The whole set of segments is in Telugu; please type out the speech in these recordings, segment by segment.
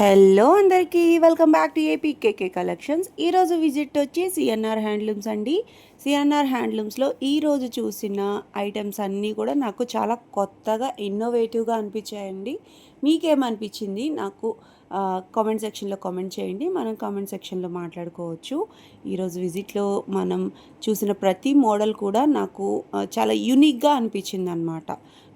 హలో అందరికీ welcome back to AP KK collections. ఈరోజు విజిట్ వచ్చి సిఎన్ఆర్ హ్యాండ్లూమ్స్ అండి. సిఎన్ఆర్ హ్యాండ్లూమ్స్లో ఈరోజు చూసిన ఐటమ్స్ అన్నీ కూడా నాకు చాలా కొత్తగా ఇన్నోవేటివ్గా అనిపించాయండి. మీకేమనిపించింది? నాకు కామెంట్ సెక్షన్లో కామెంట్ చేయండి. మనం కామెంట్ సెక్షన్లో మాట్లాడుకోవచ్చు. ఈరోజు విజిట్లో మనం చూసిన ప్రతి మోడల్ కూడా నాకు చాలా యూనిక్గా అనిపించింది అనమాట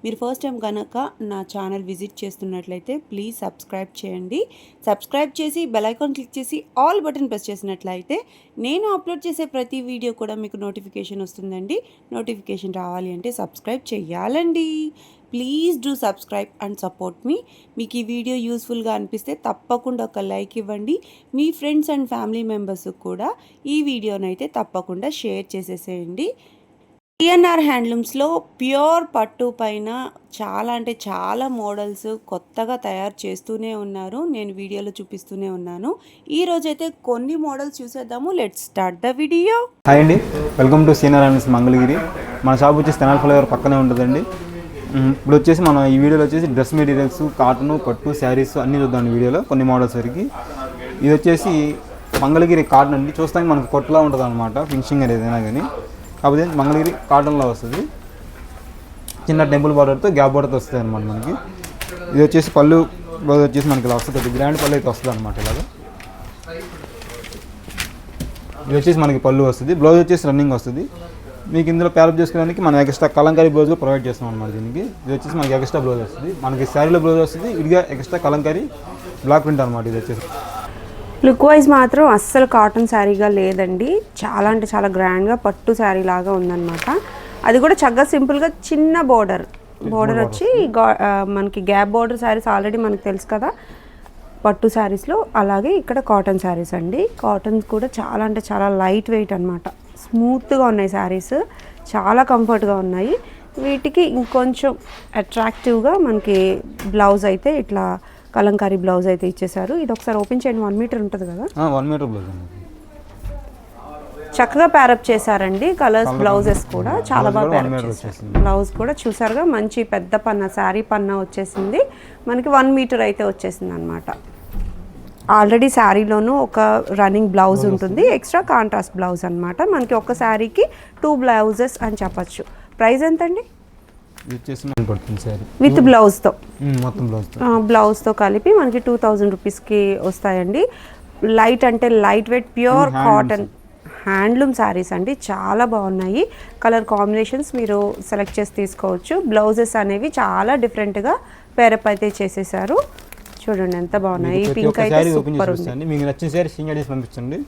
మీరు ఫస్ట్ టైం కనుక నా ఛానల్ విజిట్ చేస్తున్నట్లయితే ప్లీజ్ సబ్స్క్రైబ్ చేయండి. సబ్స్క్రైబ్ చేసి బెల్ ఐకాన్ క్లిక్ చేసి ఆల్ బటన్ ప్రెస్ చేసినట్లయితే నేను అప్లోడ్ చేసే ప్రతి వీడియో కూడా మీకు నోటిఫికేషన్ వస్తుందండి. నోటిఫికేషన్ రావాలి అంటే సబ్స్క్రైబ్ చేయాలండి. Please do subscribe and support మీ మీకు ఈ వీడియో యూస్ఫుల్గా అనిపిస్తే తప్పకుండా ఒక లైక్ ఇవ్వండి. మీ ఫ్రెండ్స్ అండ్ ఫ్యామిలీ మెంబర్స్కి కూడా ఈ వీడియోనైతే తప్పకుండా షేర్ చేసేసేయండి. టిఎన్ఆర్ హ్యాండ్లూమ్స్లో ప్యూర్ పట్టు పైన చాలా అంటే చాలా మోడల్స్ కొత్తగా తయారు చేస్తూనే ఉన్నారు. నేను వీడియోలో చూపిస్తూనే ఉన్నాను. ఈ రోజైతే కొన్ని మోడల్స్ చూసేద్దాము. Let's start the video hi అండి. Welcome to senior and Mangalagiri మన షాప్ వచ్చేసి తెనాలి ఫ్లైఓవర్ పక్కనే ఉంటుందండి. ఇప్పుడు వచ్చేసి మనం ఈ వీడియోలో వచ్చేసి డ్రెస్ మెటీరియల్స్ కాటన్ పట్టు శారీస్ అన్నీ చూద్దాం వీడియోలో. కొన్ని మోడల్స్ వరకు ఇది వచ్చేసి మంగళగిరి కాటన్ అండి. చూస్తానికి మనకు కొట్టులా ఉంటుంది అనమాట ఫినిషింగ్ అనేది ఏదైనా కానీ కాకపోతే మంగళగిరి కాటన్లో వస్తుంది. చిన్న టెంపుల్ బార్డర్తో గ్యాప్ బార్డర్తో వస్తుంది అనమాట మనకి. ఇది వచ్చేసి పళ్ళు బ్లౌజ్ వచ్చేసి మనకి ఇలా వస్తుంది. గ్రాండ్ పళ్ళు అయితే వస్తుంది అనమాట ఇలాగా. ఇది వచ్చేసి మనకి పళ్ళు వస్తుంది. బ్లౌజ్ వచ్చేసి రన్నింగ్ వస్తుంది. మీకు ఇందులో ప్యారప్ చేసుకోవడానికి మనం ఎక్స్ట్రా కలంకారీ బ్లౌజ్ ప్రొవైడ్ చేస్తాం అనమాట దీనికి. ఇది వచ్చేసి మనకి ఎక్స్ట్రా బ్లౌజ్ వస్తుంది. మనకి శారీలో బ్లౌజ్ వస్తుంది. ఇదిగా ఎక్స్ట్రా కలంకారీ బ్లాక్ ప్రింట్ అనమాట ఇది వచ్చేసి. లుక్ వైజ్ మాత్రం అస్సలు కాటన్ శారీగా లేదండి. చాలా అంటే చాలా గ్రాండ్గా పట్టు శారీ లాగా ఉందన్నమాట. అది కూడా చక్కగా సింపుల్గా చిన్న బోర్డర్ బోర్డర్ వచ్చి మనకి గ్యాప్ బోర్డర్ శారీస్ ఆల్రెడీ మనకు తెలుసు కదా. పట్టు శారీస్లో అలాగే ఇక్కడ కాటన్ శారీస్ అండి. కాటన్ కూడా చాలా అంటే చాలా లైట్ వెయిట్ అనమాట స్మూత్గా ఉన్నాయి శారీస్ చాలా కంఫర్ట్గా ఉన్నాయి. వీటికి ఇంకొంచెం అట్రాక్టివ్గా మనకి బ్లౌజ్ అయితే ఇట్లా కలంకారీ బ్లౌజ్ అయితే ఇచ్చేసారు ఇది ఒకసారి ఓపెన్ చేయండి. వన్ మీటర్ ఉంటుంది కదా? వన్ మీటర్ బ్లౌజ్ చక్కగా ప్యారప్ చేశారండి. కలర్స్ బ్లౌజెస్ కూడా చాలా బాగా ప్యారప్ చేశారు. బ్లౌజ్ కూడా చూసారుగా మంచి పెద్ద పన్న శారీ పన్న వచ్చేసింది. మనకి వన్ మీటర్ అయితే వచ్చేసింది అనమాట ఆల్రెడీ శారీలోనూ ఒక రన్నింగ్ బ్లౌజ్ ఉంటుంది. ఎక్స్ట్రా కాంట్రాస్ట్ బ్లౌజ్ అన్నమాట మనకి ఒక శారీకి టూ బ్లౌజెస్ అని చెప్పచ్చు. ప్రైస్ ఎంతండి? ఇది వచ్చేసి మనకి పడుతుంది శారీ విత్ బ్లౌజ్తో. మొత్తం బ్లౌజ్తో. కలిపి మనకి టూ థౌజండ్ రూపీస్కి వస్తాయండి. లైట్ అంటే light weight pure. Cotton handloom sarees అండి. చాలా బాగున్నాయి. కలర్ కాంబినేషన్స్ మీరు సెలెక్ట్ చేసి తీసుకోవచ్చు. బ్లౌజెస్ అనేవి చాలా డిఫరెంట్గా పేరప్ అయితే చేసేసారు. చూడండి ఎంత బాగున్నాయి. పింక్ అయితే సూపర్ ఉంది. మీకు నచ్చిన సింగల్ చేసి పంపించండి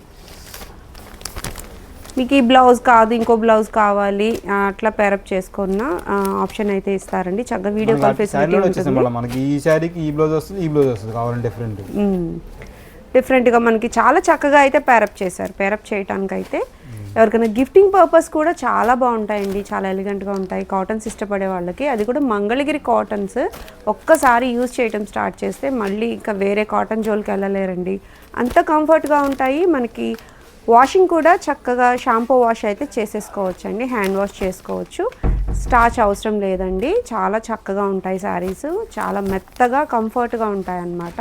మీకు ఈ బ్లౌజ్ కాదు ఇంకో బ్లౌజ్ కావాలి అట్లా పేరప్ చేసుకున్న ఆప్షన్ అయితే ఇస్తారండి. చక్కగా వీడియో కాల్ ఫెసిలిటీ శారీలో వచ్చేసి ఉంటుంది మళ్ళీ మనకి. ఈ శారీకి ఈ బ్లౌజ్ వస్తుంది ఈ బ్లౌజ్ వస్తుంది. కావాలంటే డిఫరెంట్ డిఫరెంట్గా మనకి చాలా చక్కగా అయితే పేరప్ చేశారు. పేరప్ చేయడానికి అయితే ఎవరికైనా గిఫ్టింగ్ పర్పస్ కూడా చాలా బాగుంటాయండి. చాలా ఎలిగెంట్గా ఉంటాయి. కాటన్స్ ఇష్టపడే వాళ్ళకి. అది కూడా మంగళగిరి కాటన్స్ ఒక్కసారి యూజ్ చేయటం స్టార్ట్ చేస్తే మళ్ళీ ఇంకా వేరే కాటన్ జోలికి వెళ్ళలేరండి. అంత కంఫర్ట్గా ఉంటాయి. మనకి వాషింగ్ కూడా చక్కగా షాంపూ వాష్ అయితే చేసేసుకోవచ్చు అండి హ్యాండ్ వాష్ చేసుకోవచ్చు. స్టార్చ్ అవసరం లేదండి. చాలా చక్కగా ఉంటాయి శారీస్. చాలా మెత్తగా కంఫర్ట్గా ఉంటాయి అన్నమాట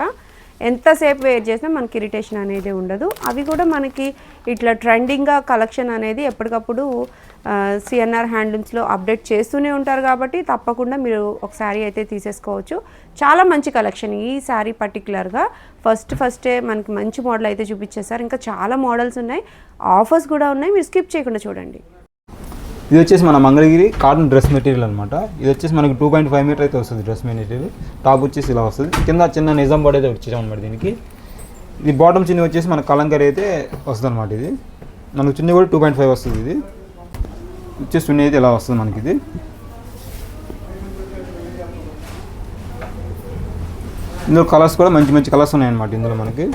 ఎంతసేపు వేర్ చేసినా మనకి ఇరిటేషన్ అనేది ఉండదు. అవి కూడా మనకి ఇట్లా ట్రెండింగ్గా కలెక్షన్ అనేది ఎప్పటికప్పుడు సిఎన్ఆర్ హ్యాండ్లూమ్స్లో అప్డేట్ చేస్తూనే ఉంటారు కాబట్టి తప్పకుండా మీరు ఒక శారీ అయితే తీసేసుకోవచ్చు. చాలా మంచి కలెక్షన్ ఈ శారీ పర్టికులర్గా ఫస్ట్ ఫస్టే మనకి మంచి మోడల్ అయితే చూపించేశారు ఇంకా చాలా మోడల్స్ ఉన్నాయి. ఆఫర్స్ కూడా ఉన్నాయి. మీరు స్కిప్ చేయకుండా చూడండి. ఇది వచ్చేసి మన మంగళగిరి కాటన్ డ్రెస్ మెటీరియల్ అనమాట ఇది వచ్చేసి మనకి టూ పాయింట్ ఫైవ్ మీటర్ అయితే వస్తుంది డ్రెస్ మెటీరియల్ టాప్ వచ్చేసి ఇలా వస్తుంది. కింద చిన్న నిజాం బాడీ అయితే వచ్చేసాం అనమాట దీనికి. ఇది బాటమ్ చిన్న వచ్చేసి మన కలంకరీ అయితే వస్తుంది అనమాట ఇది. మనకు చిన్న కూడా టూ పాయింట్ ఫైవ్ వస్తుంది ఇది. వచ్చేసి చున్నీ అయితే ఇలా వస్తుంది మనకి ఇది ఇందులో కలర్స్ కూడా మంచి మంచి కలర్స్ ఉన్నాయన్నమాట ఇందులో మనకి.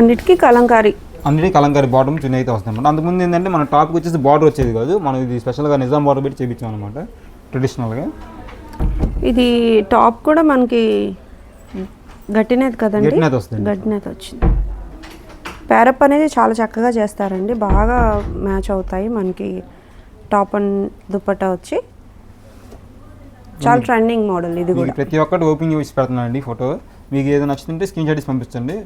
అన్నిటికీ కలంకారీ. అన్నిటి కలంకారీ బాటమ్ చిన్న అయితే వస్తుంది అనమాట అంతకుముందు ఏంటంటే మన టాప్కి వచ్చేసి బార్డర్ వచ్చేది కాదు. మనం ఇది స్పెషల్గా నిజాం బార్డర్ పెట్టి చేయించాం అనమాట ట్రెడిషనల్గా ఇది టాప్ కూడా మనకి గట్టినేది కదండి? గట్టినేత వస్తుంది. గట్టినేత వచ్చింది. పేరప్ అనేది చాలా చక్కగా చేస్తారండి. బాగా మ్యాచ్ అవుతాయి మనకి. టాప్ అండ్ దుపట్టా వచ్చి. చాలా ట్రెండింగ్ మోడల్ ఇది కూడా. ప్రతి ఒక్కటి ఓపెన్ చేసి పెడుతున్నానండి ఫోటో. మీకు ఏదో నచ్చుతుంటే స్క్రీన్ షాట్ పంపించండి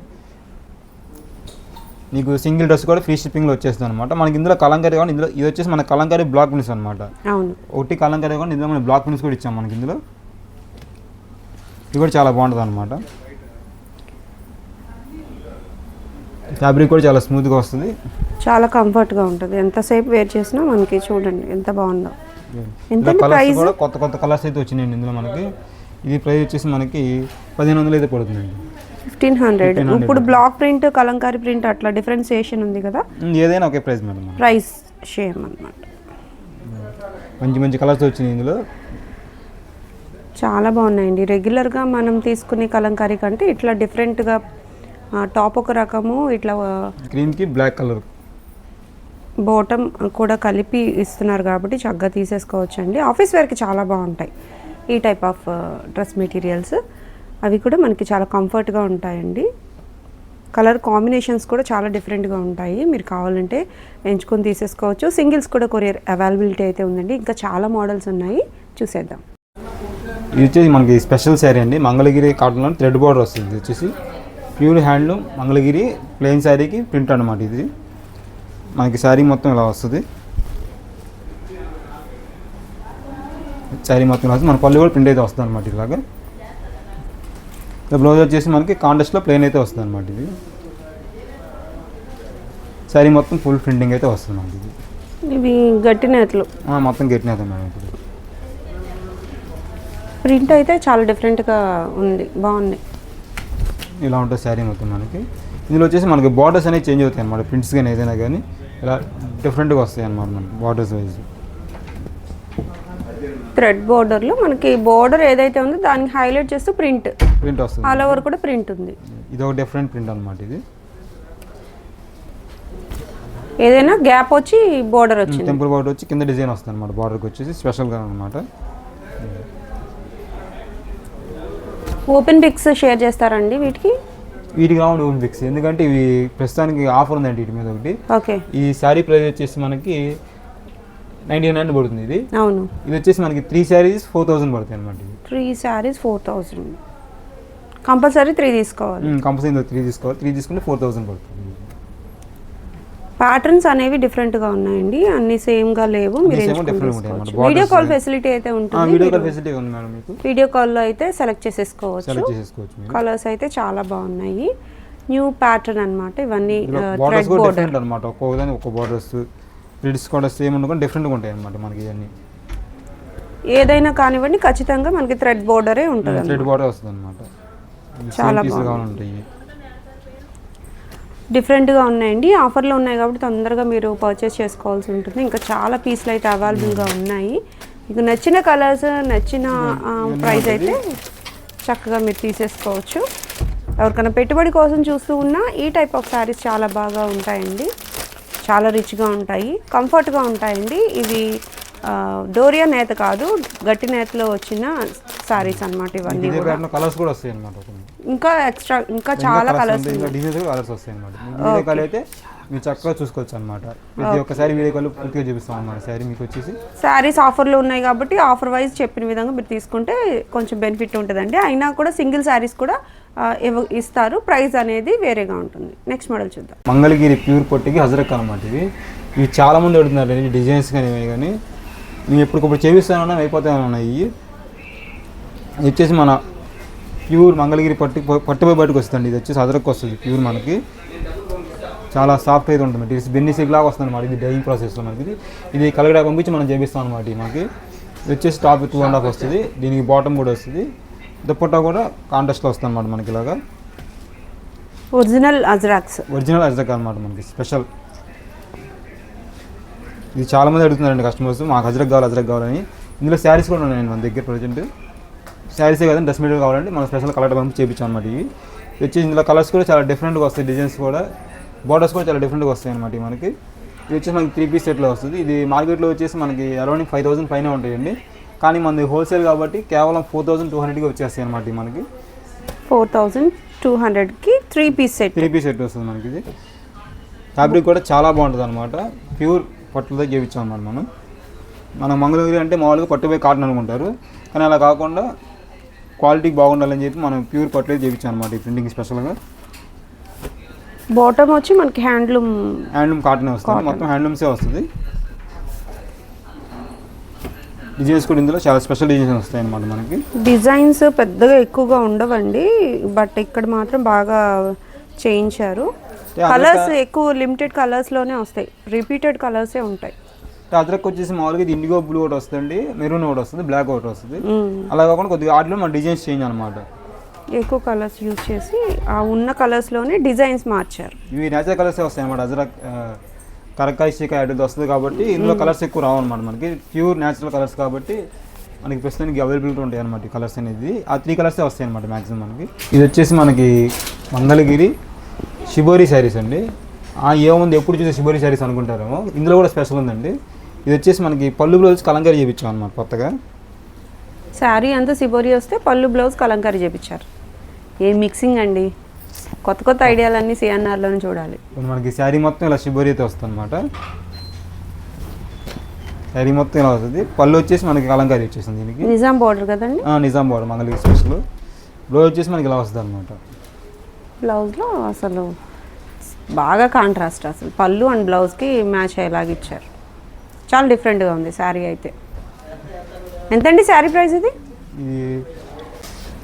మీకు సింగిల్ డ్రెస్ కూడా ఫ్రీ షిప్పింగ్లో వచ్చేస్తుంది అనమాట మనకి ఇందులో కలంకారీ కానీ ఇందులో ఇది వచ్చేసి మన కలంకారీ బ్లాక్ ప్రింట్స్ అనమాట అవును. ఒకటి కలంకారీ కానీ ఇందులో మన బ్లాక్ ప్రింట్స్ కూడా ఇచ్చాం మనకి ఇందులో. ఇది కూడా చాలా బాగుంటుంది అనమాట ఫ్యాబ్రిక్ కూడా చాలా స్మూత్గా వస్తుంది. చాలా కంఫర్ట్గా ఉంటుంది. ఎంతసేపు వేర్ చేసినా మనకి చూడండి ఎంత బాగుందో. ఎంత ప్రైస్ కూడా కొత్త కొత్త కలర్స్ అయితే వచ్చినాయండి ఇందులో మనకి. ఇది ప్రైస్ వచ్చేసి మనకి పదిహేను వందలు అయితే పడుతుందండి. Fifteen hundred. 1500. ఇప్పుడు బ్లాక్ ప్రింట్ కలంకారీ ప్రింట్ అట్లా డిఫరెన్సియేషన్ ఉంది కదా? ఏదైనా ఒకే ప్రైస్ మేడం. ప్రైస్ సేమ్ అన్నమాట. మంచి మంచి కలర్స్ వచ్చినాయి ఇందులో. చాలా బాగున్నాయండి. రెగ్యులర్గా మనం తీసుకునే కలంకారీ కంటే ఇట్లా డిఫరెంట్గా టాప్ ఒక రకము ఇట్లా క్రీమ్కి బ్లాక్ కలర్ బాటమ్ కూడా కలిపి ఇస్తున్నారు కాబట్టి చక్కగా తీసేసుకోవచ్చు అండి ఆఫీస్ వేర్కి చాలా బాగుంటాయి. ఈ టైప్ ఆఫ్ డ్రెస్ మెటీరియల్స్ అవి కూడా మనకి చాలా కంఫర్ట్గా ఉంటాయండి. కలర్ కాంబినేషన్స్ కూడా చాలా డిఫరెంట్గా ఉంటాయి. మీరు కావాలంటే ఎంచుకొని తీసేసుకోవచ్చు. సింగిల్స్ కూడా కొరియర్ అవైలబిలిటీ అయితే ఉందండి. ఇంకా చాలా మోడల్స్ ఉన్నాయి. చూసేద్దాం. ఇది వచ్చేసి మనకి స్పెషల్ శారీ అండి. మంగళగిరి కాటన్లో థ్రెడ్ బార్డర్ వస్తుంది. వచ్చేసి ప్యూర్ హ్యాండ్లూమ్ మంగళగిరి ప్లెయిన్ శారీకి ప్రింట్ అనమాట ఇది. మనకి శారీ మొత్తం ఇలా వస్తుంది. శారీ మొత్తం ఇలా వస్తుంది. మన పళ్ళు కూడా ప్రింట్ అయితే వస్తుంది అనమాట ఇలాగా బ్లౌజ్ వచ్చేసి మనకి కాంటెస్ట్లో ప్లెయిన్ అయితే వస్తుంది అనమాట ఇది. శారీ మొత్తం ఫుల్ ప్రింటింగ్ అయితే వస్తుంది మనకి ఇది. ఇవి గట్టి నేతలు. మొత్తం గట్టిన మేడం ఇప్పుడు. ప్రింట్ అయితే చాలా డిఫరెంట్గా ఉంది. బాగుంది. ఇలా ఉంటుంది శారీ మొత్తం మనకి. ఇందులో వచ్చేసి మనకి బార్డర్స్ అనేవి చేంజ్ అవుతాయి అనమాట ప్రింట్స్ కానీ ఏదైనా కానీ ఇలా డిఫరెంట్గా వస్తాయి అనమాట మనకి బార్డర్స్ వైజ్ థ్రెడ్ బోర్డర్లో మనకి బోర్డర్ ఏదైతే ఉందో దానికి హైలైట్ చేస్తూ ప్రింట్ ప్రింట్ వస్తుంది. ఆల్ ఓవర్ కూడా ప్రింట్ ఉంది. ఇది ఒక డిఫరెంట్ ప్రింట్ అనమాట ఇది. ఏదైనా గ్యాప్ వచ్చి బోర్డర్ వచ్చింది. టెంపుల్ బార్డర్ వచ్చి కింద డిజైన్ వస్తుంది అనమాట బార్డర్కి వచ్చేసి స్పెషల్గా అనమాట ఓపెన్ పిక్స్ షేర్ చేస్తారండి వీటికి? వీటికి రావండి ఓన్ ఫిక్స్ ఎందుకంటే ఇవి ప్రస్తుతానికి ఆఫర్ ఉందండి వీటి మీద ఒకటి. ఓకే. ఈ శారీ ప్రైస్ వచ్చేసి మనకి నైంటీ నైన్ పడుతుంది ఇది. అవును. ఇది వచ్చేసి మనకి త్రీ శారీస్ ఫోర్ థౌసండ్ పడుతాయి అనమాట ఇది three sarees four thousand compulsory three తీసుకోవాలి. కంపల్సరీ త్రీ తీసుకోవాలి. త్రీ తీసుకుంటే ఫోర్ థౌసండ్ పడుతుంది. ప్యాటర్న్స్ అనేవి డిఫరెంట్గా ఉన్నాయండి. అన్ని సేమ్గా లేవు. మీరు. Video call. ఫెసిలిటీ అయితే ఉంటుంది. వీడియో కాల్ మీరు ఫెసిలిటీ ఉంది మేడం మీకు. వీడియో కాల్లో అయితే సెలెక్ట్ చేసేసుకోవచ్చు. కలర్స్ అయితే చాలా బాగున్నాయి. న్యూ ప్యాటర్న్ అన్నమాట. ఇవన్నీ బార్డర్స్ థ్రెడ్ కూడా బోర్డర్ డిఫరెంట్ అనమాట ఒక్కొక్క దాని ఒక్క బార్డర్స్ ప్రింట్స్ కూడా సేమ్ ఉండకుండా డిఫరెంట్గా ఉంటాయి అనమాట మనకి ఇవన్నీ. ఏదైనా కానివ్వండి ఖచ్చితంగా మనకి థ్రెడ్ బోర్డరే ఉంటుంది థ్రెడ్ బార్డర్ వస్తుంది చాలా. కావాలంటాయి డిఫరెంట్గా ఉన్నాయండి. ఆఫర్లో ఉన్నాయి కాబట్టి తొందరగా మీరు పర్చేస్ చేసుకోవాల్సి ఉంటుంది. ఇంకా చాలా పీస్లు అయితే అవైలబుల్గా ఉన్నాయి. మీకు నచ్చిన కలర్స్ నచ్చిన ప్రైస్ అయితే చక్కగా మీరు తీసేసుకోవచ్చు. ఎవరికైనా పెట్టుబడి కోసం చూస్తూ ఉన్నా ఈ టైప్ ఆఫ్ శారీస్ చాలా బాగా ఉంటాయండి. చాలా రిచ్గా ఉంటాయి. కంఫర్ట్గా ఉంటాయండి. ఇవి డోరియా నేత కాదు గట్టి నేతలో వచ్చిన శారీస్ అన్నమాట ఇవన్నీ కలర్స్ కూడా వస్తాయి అనమాట ఇంకా ఎక్స్ట్రా ఇంకా చాలా కలర్స్ కలర్స్ వస్తాయి అనమాట అయితే మీరు చక్కగా చూసుకోవచ్చు అనమాట ప్రతి ఒక్కసారి వీడియో కాల్ పూర్తిగా చూపిస్తాం అనమాట శారీ మీకు వచ్చేసి. శారీస్ ఆఫర్లో ఉన్నాయి కాబట్టి ఆఫర్ వైజ్ చెప్పిన విధంగా మీరు తీసుకుంటే కొంచెం బెనిఫిట్ ఉంటుందండి. అయినా కూడా సింగిల్ శారీస్ కూడా ఇస్తారు. ప్రైస్ అనేది వేరేగా ఉంటుంది. నెక్స్ట్ మోడల్ చూద్దాం. మంగళగిరి ప్యూర్ పొట్టికి హజరక్ అనమాట ఇవి. ఇవి చాలా మంది అడుగుతున్నారు డిజైన్స్ కానీ ఇవి కానీ? మేము ఎప్పటికప్పుడు చేపిస్తానన్నా అయిపోతాయి ఉన్నాయి ఇవి ఇది వచ్చేసి మన ప్యూర్ మంగళగిరి పట్టు పట్టుపై బయటకు వస్తుంది ఇది వచ్చేసి హజరక్ వస్తుంది ప్యూర్ మనకి. చాలా సాఫ్ట్ అయితే ఉంటుంది. ఇది బెన్ని సిగ్ లాగా వస్తుంది అనమాట ఇది డైయింగ్ ప్రాసెస్లో మనకి. ఇది. ఇది కలగడా పంపించి మనం చేపిస్తాం అనమాట ఇది మనకి. ఇది వచ్చేసి టాప్ టూ అండ్ హాఫ్ వస్తుంది. దీనికి బాటమ్ కూడా వస్తుంది. దుప్పట్టా కూడా కాంటెస్ట్లో వస్తుంది అనమాట మనకి ఇలాగా. ఒరిజినల్ అజ్రాక్స్ ఒరిజినల్ అజ్రక్ అనమాట మనకి స్పెషల్. ఇది చాలా మంది అడుగుతున్నారండి కస్టమర్స్ మాకు అజ్రక్ కావాలి అజ్రక్ కావాలని. ఇందులో శారీస్ కూడా ఉన్నాయి మన దగ్గర ప్రజెంట్ శారీసే కదండి డ్రెస్ మెటీరియల్ కావాలంటే మనం స్పెషల్ కలర్ పంపి చేయించాం అనమాట ఇవి. ఇది వచ్చి ఇందులో కలర్స్ కూడా చాలా డిఫరెంట్గా వస్తాయి డిజైన్స్ కూడా. బార్డర్స్ కూడా చాలా డిఫరెంట్గా వస్తాయి అనమాట మనకి. ఇది వచ్చేసి మనకి త్రీ పీస్ సెట్లో వస్తుంది. ఇది మార్కెట్లో వచ్చేసి మనకి అరౌండ్ ఫైవ్ థౌసండ్ పైన ఉంటాయండి. కానీ మనది హోల్సేల్ కాబట్టి కేవలం ఫోర్ థౌసండ్ టూ హండ్రెడ్కి వచ్చేస్తాయి అనమాట మనకి. ఫోర్ థౌజండ్ టూ హండ్రెడ్కి three piece set three piece set వస్తుంది మనకి ఇది. ఫ్యాబ్రిక్ కూడా చాలా బాగుంటుంది అనమాట ప్యూర్ పట్టులతో చేయించాం అన్నమాట మనం. మన మంగళగిరి అంటే మామూలుగా పట్టుపోయి కాటన్ అనుకుంటారు. కానీ అలా కాకుండా క్వాలిటీ బాగుండాలని చెప్పి మనం ప్యూర్ పట్లే చేయించాం అనమాట ఈ ప్రింటింగ్ స్పెషల్గా. బాటమ్ వచ్చి మనకి హ్యాండ్లూమ్ హ్యాండ్లూమ్ కాటన్ వస్తుంది. మొత్తం హ్యాండ్లూమ్సే వస్తుంది. డిజైన్స్ కూడా ఇందులో చాలా స్పెషల్ డిజైన్స్ వస్తాయి అనమాట మనకి. డిజైన్స్ పెద్దగా ఎక్కువగా ఉండవండి. బట్ ఇక్కడ మాత్రం బాగా చేయించారు. కలర్స్ ఎక్కువ లిమిటెడ్ కలర్స్లోనే వస్తాయి. రిపీటెడ్ కలర్సే ఉంటాయి. అదరకు వచ్చేసి మామూలుగా ఇది ఇండిగో బ్లూ ఒకటి వస్తుంది మెరూన్ ఒకటి వస్తుంది బ్లాక్ ఒకటి వస్తుంది. అలా కాకుండా కొద్దిగా వాటిలో మన డిజైన్స్ చేంజ్ అనమాట ఎక్కువ కలర్స్ యూజ్ చేసి ఆ ఉన్న కలర్స్లోనే డిజైన్స్ మార్చారు. ఇవి నేచురల్ కలర్స్ వస్తాయి అనమాట అజరక్ కరకాయ అటు వస్తుంది కాబట్టి ఇందులో కలర్స్ ఎక్కువ రావు అనమాట మనకి. ప్యూర్ నేచురల్ కలర్స్ కాబట్టి మనకి ప్రస్తుతానికి అవైలబిలిటీ ఉంటాయి అనమాట కలర్స్ అనేది ఆ త్రీ కలర్సే వస్తాయి అనమాట మ్యాక్సిమం మనకి. ఇది వచ్చేసి మనకి మంగళగిరి షిబోరి శారీస్ అండి. ఏముంది? ఎప్పుడు చూసే షిబోరి శారీస్ అనుకుంటారేమో. ఇందులో కూడా స్పెషల్ ఉందండి. ఇది వచ్చేసి మనకి పళ్ళు బ్లౌజ్ కలంకారీ చేయించాం అనమాట కొత్తగా. శారీ అంతా సిబోరి వస్తే పళ్ళు బ్లౌజ్ కలంకారీ చేపించారు. ఏ మిక్సింగ్ అండి. కొత్త కొత్త ఐడియాలన్నీ సిఎన్ఆర్లోనే చూడాలి. ఇప్పుడు మనకి శారీ మొత్తం ఇలా షిబోరి అయితే వస్తుంది అనమాట శారీ మొత్తం ఇలా వస్తుంది. పళ్ళు వచ్చేసి మనకి కలంకారీ వచ్చేసింది దీనికి. నిజాం బార్డర్ కదండి. ఆ, Nizam border Mangalagiri special. Blouse వచ్చేసి మనకి ఇలా వస్తుంది అనమాట బ్లౌజ్లో అసలు బాగా కాంట్రాస్ట్ అసలు. పళ్ళు అండ్ బ్లౌజ్కి మ్యాచ్ అయ్యేలాగా ఇచ్చారు. చాలా డిఫరెంట్గా ఉంది శారీ అయితే. ఎంతండి శారీ ప్రైస్ ఇది?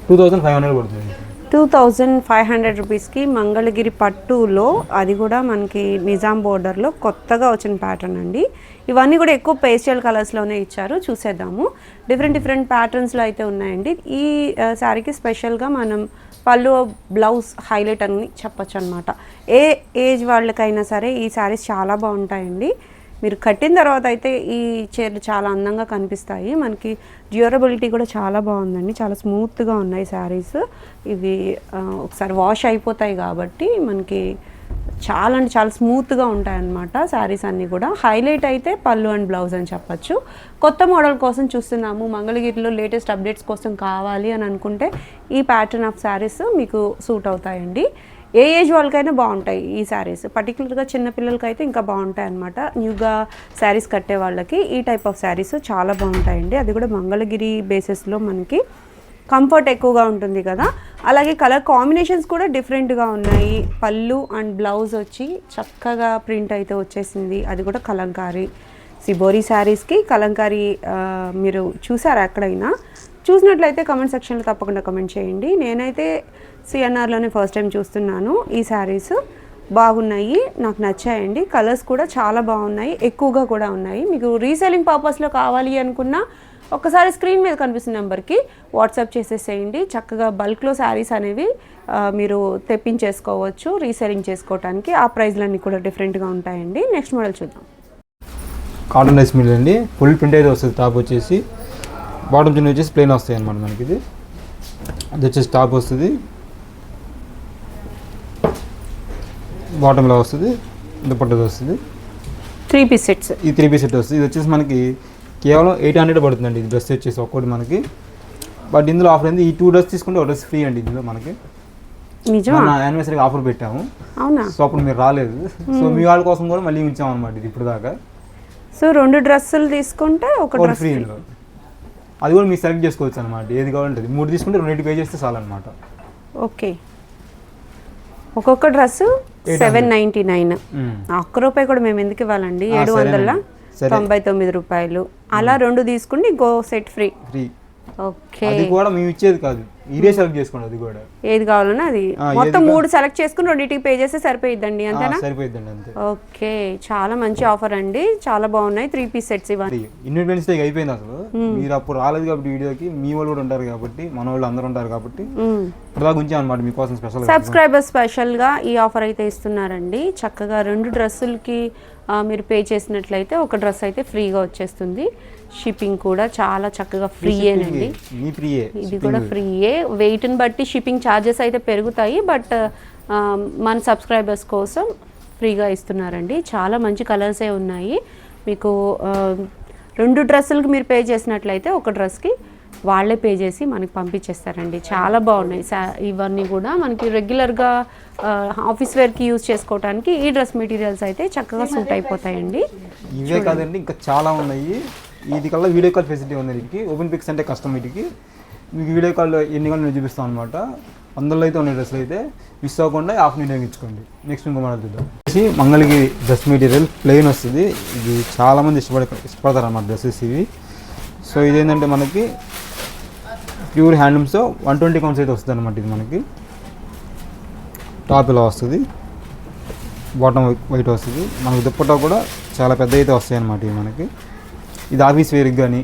టూ థౌజండ్ ఫైవ్ హండ్రెడ్ పడుతుంది. టూ థౌజండ్ ఫైవ్ హండ్రెడ్ రూపీస్కి మంగళగిరి పట్టులో అది కూడా మనకి నిజాం బోర్డర్లో కొత్తగా వచ్చిన ప్యాటర్న్ అండి. ఇవన్నీ కూడా ఎక్కువ పేస్టల్ కలర్స్లోనే ఇచ్చారు. చూసేద్దాము. డిఫరెంట్ డిఫరెంట్ ప్యాటర్న్స్లో అయితే ఉన్నాయండి. ఈ శారీకి స్పెషల్గా మనం పళ్ళు బ్లౌజ్ హైలైట్ అని చెప్పొచ్చు అనమాట ఏ ఏజ్ వాళ్ళకైనా సరే ఈ శారీస్ చాలా బాగుంటాయండి. మీరు కట్టిన తర్వాత అయితే ఈ చీరలు చాలా అందంగా కనిపిస్తాయి. మనకి డ్యూరబిలిటీ కూడా చాలా బాగుందండి. చాలా స్మూత్గా ఉన్నాయి శారీస్. ఇవి ఒకసారి వాష్ అయిపోతాయి కాబట్టి మనకి చాలా అంటే చాలా స్మూత్గా ఉంటాయన్నమాట శారీస్ అన్నీ కూడా. హైలైట్ అయితే పళ్ళు అండ్ బ్లౌజ్ అని చెప్పచ్చు. కొత్త మోడల్ కోసం చూస్తున్నాము. మంగళగిరిలో లేటెస్ట్ అప్డేట్స్ కోసం కావాలి అని అనుకుంటే ఈ ప్యాటర్న్ ఆఫ్ శారీస్ మీకు సూట్ అవుతాయండి. ఏ ఏజ్ వాళ్ళకైనా బాగుంటాయి ఈ శారీస్ పర్టికులర్గా చిన్నపిల్లలకి అయితే ఇంకా బాగుంటాయి అనమాట న్యూగా శారీస్ కట్టే వాళ్ళకి ఈ టైప్ ఆఫ్ శారీస్ చాలా బాగుంటాయండి. అది కూడా మంగళగిరి బేసిస్లో మనకి కంఫర్ట్ ఎక్కువగా ఉంటుంది కదా. అలాగే కలర్ కాంబినేషన్స్ కూడా డిఫరెంట్గా ఉన్నాయి. పళ్ళు అండ్ బ్లౌజ్ వచ్చి చక్కగా ప్రింట్ అయితే వచ్చేసింది. అది కూడా కలంకారీ. సిబోరి శారీస్కి కలంకారీ మీరు చూసారా ఎక్కడైనా? చూసినట్లయితే కమెంట్ సెక్షన్లో తప్పకుండా కమెంట్ చేయండి. నేనైతే సిఎన్ఆర్లోనే ఫస్ట్ టైం చూస్తున్నాను ఈ శారీస్. బాగున్నాయి. నాకు నచ్చాయండి. కలర్స్ కూడా చాలా బాగున్నాయి. ఎక్కువగా కూడా ఉన్నాయి. మీకు రీసెల్లింగ్ పర్పస్లో కావాలి అనుకున్నా ఒకసారి స్క్రీన్ మీద కనిపిస్తున్న నెంబర్కి వాట్సాప్ చేసేసేయండి. చక్కగా బల్క్లో శారీస్ అనేవి మీరు తెప్పించేసుకోవచ్చు రీసెలింగ్ చేసుకోవడానికి ఆ ప్రైస్లన్నీ కూడా డిఫరెంట్గా ఉంటాయండి. నెక్స్ట్ మోడల్ చూద్దాం. కాటన్ రైస్ మిల్ అండి. ఫుల్ ప్రింట్ అయితే వస్తుంది టాప్ వచ్చేసి. బాటమ్ చిన్న వచ్చేసి ప్లెయిన్ వస్తాయి అనమాట మనకి ఇది అది వచ్చేసి టాప్ వస్తుంది. బాటమ్ ఇలా వస్తుంది. దుపట్టది వస్తుంది. Three piece sets. ఈ త్రీ పీస్ సెట్ వస్తుంది. ఇది వచ్చేసి మనకి కేవలం ఎయిట్ హండ్రెడ్ పడుతుందండి ఇది డ్రెస్ వచ్చేసి ఒక్కటి మనకి. బట్ ఇందులో ఆఫర్ ఏంది? ఈ టూ డ్రెస్ తీసుకుంటే ఒక డ్రెస్ ఫ్రీ అండి ఇందులో మనకి. యానివర్సరీకి ఆఫర్ పెట్టాము. అవునా? సో అప్పుడు మీరు రాలేదు. సో మీ వాళ్ళ కోసం కూడా మళ్ళీ ఉంచాం అనమాట ఇది ఇప్పుడు దాకా సో రెండు డ్రెస్సులు తీసుకుంటే ఒక డ్రెస్ ఫ్రీ ఇందులో. అది కూడా మీరు సెలెక్ట్ చేసుకోవచ్చు అనమాట ఏది కావాలంటే. మూడు తీసుకుంటే రెండింటి పే చేస్తే చాలన్నమాట. ఓకే. ఒక్కొక్క డ్రెస్ సెవెన్ నైంటీ నైన్. ఒక్క రూపాయి కూడా మేము ఎందుకు ఇవ్వాలండి? ఏడు వందల. తొంభై తొమ్మిది రూపాయలు. అలా రెండు తీసుకుంటే ఇంకో సెట్ ఫ్రీ. ఫ్రీ. ఓకే. అది కూడా మేము ఇచ్చేది కాదు. ఇదే సెలెక్ట్ చేసుకోండి అది కూడా. ఏది కావాలన్నా అది. మొత్తం మూడు సెలెక్ట్ చేసుకుని రెండింటికి పే చేస్తే సరిపోయిద్దండి అంతేనా? సరిపోయిద్దండి అంతే. ఓకే. చాలా మంచి ఆఫర్ అండి. చాలా బాగున్నాయి త్రీ పీస్ సెట్స్ ఇవన్నీ. ఇండిపెండెన్స్ డే అయిపోయింది అసలు. మీరు అప్పుడు రాలేదు కాబట్టి వీడియోకి. మీ వాళ్ళు కూడా ఉంటారు కాబట్టి మన వాళ్ళు అందరూ ఉంటారు కాబట్టి. మ్మ్. ఇప్పుడు దాకా ఉంచాం అనమాట మీకోసం స్పెషల్ సబ్స్క్రైబర్ స్పెషల్గా ఈ ఆఫర్ అయితే ఇస్తున్నారండి. చక్కగా రెండు డ్రెస్సులకి మీరు పే చేసినట్లయితే ఒక డ్రెస్ అయితే ఫ్రీగా వచ్చేస్తుంది. షిప్పింగ్ కూడా చాలా చక్కగా ఫ్రీయేనండి ఇది కూడా ఫ్రీయే వెయిట్ని బట్టి షిప్పింగ్ ఛార్జెస్ అయితే పెరుగుతాయి బట్ మన సబ్స్క్రైబర్స్ కోసం ఫ్రీగా ఇస్తున్నారండి. చాలా మంచి కలర్సే ఉన్నాయి. మీకు రెండు డ్రెస్సులకి మీరు పే చేసినట్లయితే ఒక డ్రెస్కి వాళ్ళే పే చేసి మనకి పంపించేస్తారండి. చాలా బాగున్నాయి. సా- ఇవన్నీ కూడా మనకి రెగ్యులర్గా ఆఫీస్ వేర్కి యూజ్ చేసుకోవడానికి ఈ డ్రెస్ మెటీరియల్స్ అయితే చక్కగా సూట్ అయిపోతాయండి. ఇవే కాదండి ఇంకా చాలా ఉన్నాయి. ఇది కల్లా వీడియో కాల్ ఫెసిలిటీ ఉంది వీటికి ఓపెన్ పిక్స్ అంటే కష్టం వీటికి. మీకు వీడియో కాల్ ఎన్ని కాల్ నేను చూపిస్తాను అనమాట వందల్లో అయితే ఉన్నాయి డ్రెస్సులు అయితే. మిస్ అవ్వకుండా హాఫ్ వినియోగించుకోండి నెక్స్ట్ ఇంకో మోడల్ చూద్దాం. వచ్చి మంగళగిరి డ్రెస్ మెటీరియల్ ప్లెయిన్ వస్తుంది. ఇది చాలామంది ఇష్టపడ ఇష్టపడతారు అన్నమాట డ్రెస్సెస్ ఇవి. సో ఇదేంటంటే మనకి ప్యూర్ హ్యాండ్లూమ్స్తో వన్ ట్వంటీ కౌన్స్ అయితే వస్తుంది అనమాట ఇది మనకి. టాప్ ఇలా వస్తుంది. బాటమ్ వైట్ వస్తుంది. మనకి దుప్పట్టా కూడా చాలా పెద్ద అయితే వస్తాయి అనమాట ఇవి మనకి. ఇది ఆఫీస్ వేర్కి కానీ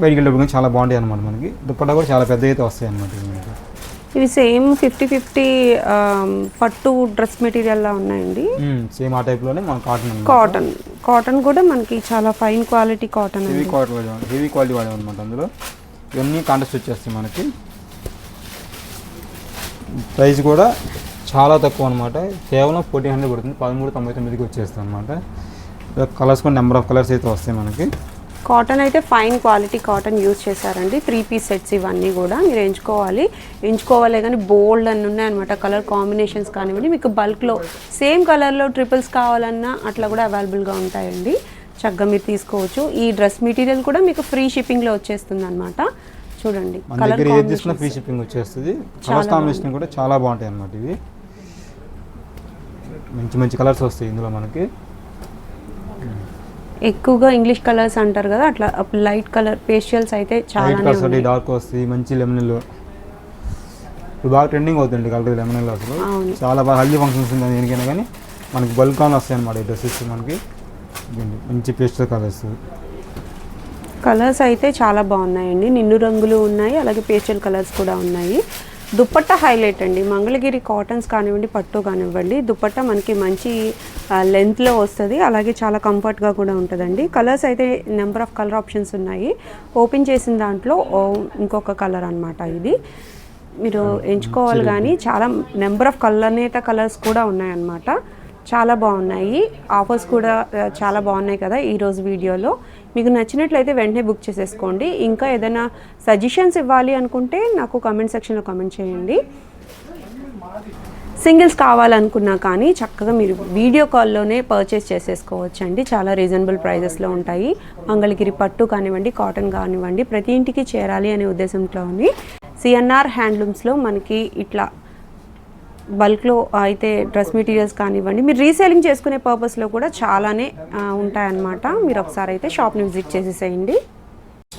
బయటికి వెళ్ళేప్పుడు కానీ చాలా బాగుంటాయి అనమాట మనకి. దుప్పట కూడా చాలా పెద్ద అయితే వస్తాయి అనమాట ఇది మనకి. ఇవి సేమ్ ఫిఫ్టీ ఫిఫ్టీ పట్టు డ్రెస్ మెటీరియల్లా ఉన్నాయండి. సేమ్ ఆ టైప్లోనే మన కాటన్ కాటన్ కాటన్ కూడా మనకి చాలా fine quality cotton heavy quality heavy quality వాడాం అనమాట అందులో. ఇవన్నీ కాంటెస్ట్ వచ్చేస్తాయి మనకి. ప్రైస్ కూడా చాలా తక్కువ అనమాట కేవలం ఫోర్టీన్ హండ్రెడ్ పడుతుంది. పదమూడు తొంభై తొమ్మిదికి వచ్చేస్తుంది అనమాట కలర్స్ కూడా నెంబర్ ఆఫ్ కలర్స్ అయితే వస్తాయి మనకి. కాటన్ అయితే ఫైన్ క్వాలిటీ కాటన్ యూజ్ చేశారండి. త్రీ పీస్ సెట్స్ ఇవన్నీ కూడా మీరు ఎంచుకోవాలి. ఎంచుకోవాలి కానీ బోల్డ్ అని ఉన్నాయన్నమాట. కలర్ కాంబినేషన్స్ కానివ్వండి. మీకు బల్క్లో సేమ్ కలర్లో ట్రిపుల్స్ కావాలన్నా అట్లా కూడా అవైలబుల్గా ఉంటాయండి. చక్కగా మీరు తీసుకోవచ్చు. ఈ డ్రెస్ మెటీరియల్ కూడా మీకు ఫ్రీ షిప్పింగ్లో వచ్చేస్తుంది అనమాట చూడండి. కలర్ తీసుకున్నా ఫ్రీ షిప్పింగ్ వచ్చేస్తుంది. కాంబినేషన్ కూడా చాలా బాగుంటాయి అనమాట ఇవి. మంచి మంచి కలర్స్ వస్తాయి ఇందులో మనకి. ఎక్కువగా ఇంగ్లీష్ కలర్స్ అంటారు కదా అట్లా లైట్ కలర్ పేస్టియల్స్ అయితే చాలా డార్క్ వస్తాయి మంచి లెమనల్ ఇప్పుడు బాగా ట్రెండింగ్ అవుతుంది కలర్ లెమనల్ అసలు. చాలా బాగా హల్దీ ఫంక్షన్స్ ఉంది దేనికైనా కానీ. మనకి బల్క్ ఆన్ వస్తాయి అనమాట ఈ డ్రెస్సెస్ మనకి. మంచి పేస్టల్ కలర్స్ కలర్స్ అయితే చాలా బాగున్నాయండి. నిన్ను రంగులు ఉన్నాయి అలాగే పేస్టల్ కలర్స్ కూడా ఉన్నాయి. దుప్పట్టా హైలైట్ అండి. మంగళగిరి కాటన్స్ కానివ్వండి పట్టు కానివ్వండి దుప్పట్టా మనకి మంచి లెంత్లో వస్తుంది. అలాగే చాలా కంఫర్ట్గా కూడా ఉంటుందండి. కలర్స్ అయితే నెంబర్ ఆఫ్ కలర్ ఆప్షన్స్ ఉన్నాయి. ఓపెన్ చేసిన దాంట్లో ఇంకొక కలర్ అన్నమాట ఇది. మీరు ఎంచుకోవాలి కానీ చాలా నెంబర్ ఆఫ్ కలర్నేత కలర్స్ కూడా ఉన్నాయన్నమాట. చాలా బాగున్నాయి. ఆఫర్స్ కూడా చాలా బాగున్నాయి కదా ఈరోజు వీడియోలో. మీకు నచ్చినట్లయితే వెంటనే బుక్ చేసేసుకోండి. ఇంకా ఏదైనా సజెషన్స్ ఇవ్వాలి అనుకుంటే నాకు కామెంట్ సెక్షన్లో కామెంట్ చేయండి. సింగిల్స్ కావాలనుకున్నా కానీ చక్కగా మీరు వీడియో కాల్లోనే పర్చేస్ చేసేసుకోవచ్చండి. చాలా రీజనబుల్ ప్రైజెస్లో ఉంటాయి. మంగళగిరి పట్టు కానివ్వండి కాటన్ కానివ్వండి ప్రతి ఇంటికి చేరాలి అనే ఉద్దేశంతోని. సిఎన్ఆర్ హ్యాండ్లూమ్స్లో మనకి ఇట్లా బల్క్లో అయితే డ్రెస్ మెటీరియల్స్ కానివ్వండి మీరు రీసేలింగ్ చేసుకునే పర్పస్లో కూడా చాలానే ఉంటాయన్నమాట. మీరు ఒకసారి అయితే షాప్ని విజిట్ చేసేసేయండి.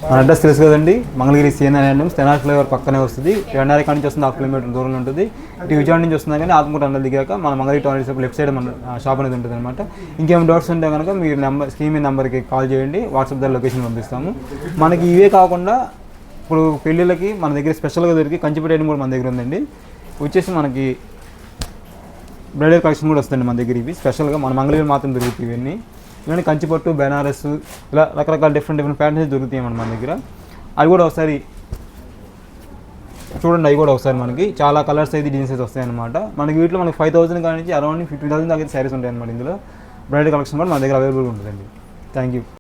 మన అడ్రస్ తెలుసు కదండి మంగళగిరి సీఎన్ఆర్ అండ్. స్టెనార్ ఫ్లేవర్ పక్కనే వస్తుంది. రెండారి కాడి నుంచి వస్తుంది హాఫ్ కిలోమీటర్ దూరంలో ఉంటుంది. ఇటు విజయవాడ నుంచి వస్తుంది కానీ ఆత్మకూట అన్నది దిగాక మన మంగళగిరి టాయిలెట్స్ లెఫ్ట్ సైడ్ మన షాప్ అనేది ఉంటుంది అనమాట ఇంకేం డౌట్స్ ఉంటే కనుక మీరు నెంబర్ స్క్రీన్ నెంబర్కి కాల్ చేయండి. వాట్సాప్ ద్వారా లొకేషన్ పంపిస్తాము. మనకి ఇవే కాకుండా ఇప్పుడు పెళ్ళిళ్ళకి మన దగ్గర స్పెషల్గా దొరికి కంచిపేట కూడా మన దగ్గర ఉందండి. వచ్చేసి మనకి బ్రైడల్ కలెక్షన్ కూడా వస్తుంది మన దగ్గర ఇవి. స్పెషల్గా మన మంగళగిరి మాత్రం దొరుకుతాయి ఇవన్నీ. ఇవన్నీ కంచిపట్టు బెనారస్ ఇలా రకరకాల డిఫరెంట్ డిఫరెంట్ ప్యాటర్న్స్ దొరుకుతాయి మన దగ్గర. అవి కూడా ఒకసారి చూడండి అవి కూడా ఒకసారి మనకి. చాలా కలర్స్ అయితే డిజైన్స్ అయితే వస్తాయి అనమాట మనకి వీటిలో మనకి ఫైవ్ థౌసండ్ కానీ అరౌండ్ ఫిఫ్టీ థౌసండ్ దాకా శారీస్ ఉంటాయి అనమాట ఇందులో. బ్రైడల్ కలెక్షన్ కూడా మన దగ్గర అవైలబుల్ ఉంటుందండి. Thank you